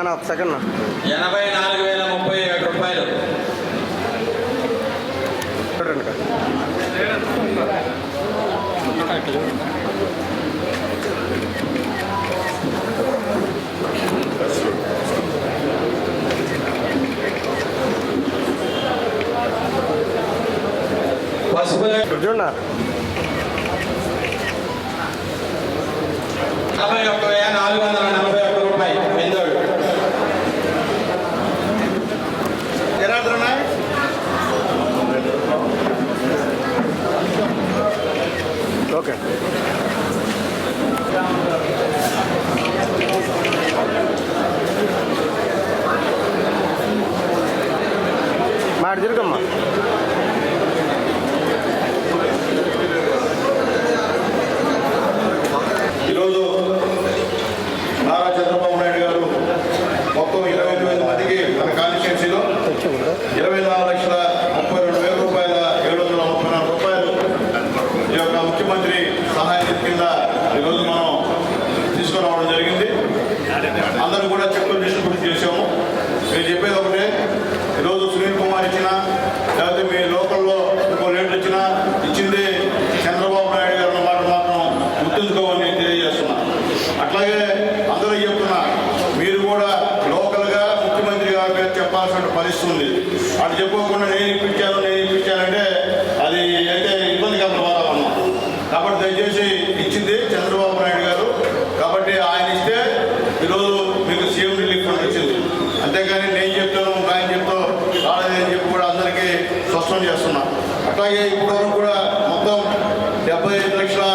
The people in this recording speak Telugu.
నాన్న ఒక సెకండ్ ఎనభై నాలుగు వేల ముప్పై ఏడు రూపాయలు చూడండి ఇక్కడ. ఓకే. మాట తిరుగమ్మా. ఈరోజు నారా చంద్రబాబు నాయుడు గారు మొత్తం ఇరవై తొమ్మిది మందికి మన కాన్స్టిట్యున్సీలో ఇరవై నాలుగు లక్షల అందరూ కూడా చెక్కులు డిస్ట్రిబ్యూట్ చేసాము మీరు చెప్పేది ఒకటే ఈరోజు సునీల్ కుమార్ ఇచ్చినా లేకపోతే మీ లోకల్లో ఇంకో లీడర్ ఇచ్చినా ఇచ్చింది చంద్రబాబు నాయుడు గారు అన్న మాట మాత్రం గుర్తుంచుకోమని తెలియజేస్తున్నా. అట్లాగే అందరూ చెప్తున్నా మీరు కూడా లోకల్గా ముఖ్యమంత్రి గారి పేరు చెప్పాల్సిన పరిస్థితి ఉంది. అటు చెప్పుకోకుండా నేను ఇప్పించాను నేను చెప్తాను ఆయన చెప్తా రాలేదని చెప్పి కూడా అందరికీ స్పష్టం చేస్తున్నా. అట్లాగే ఇప్పటివరకు కూడా మొత్తం డెబ్బై ఐదు లక్షల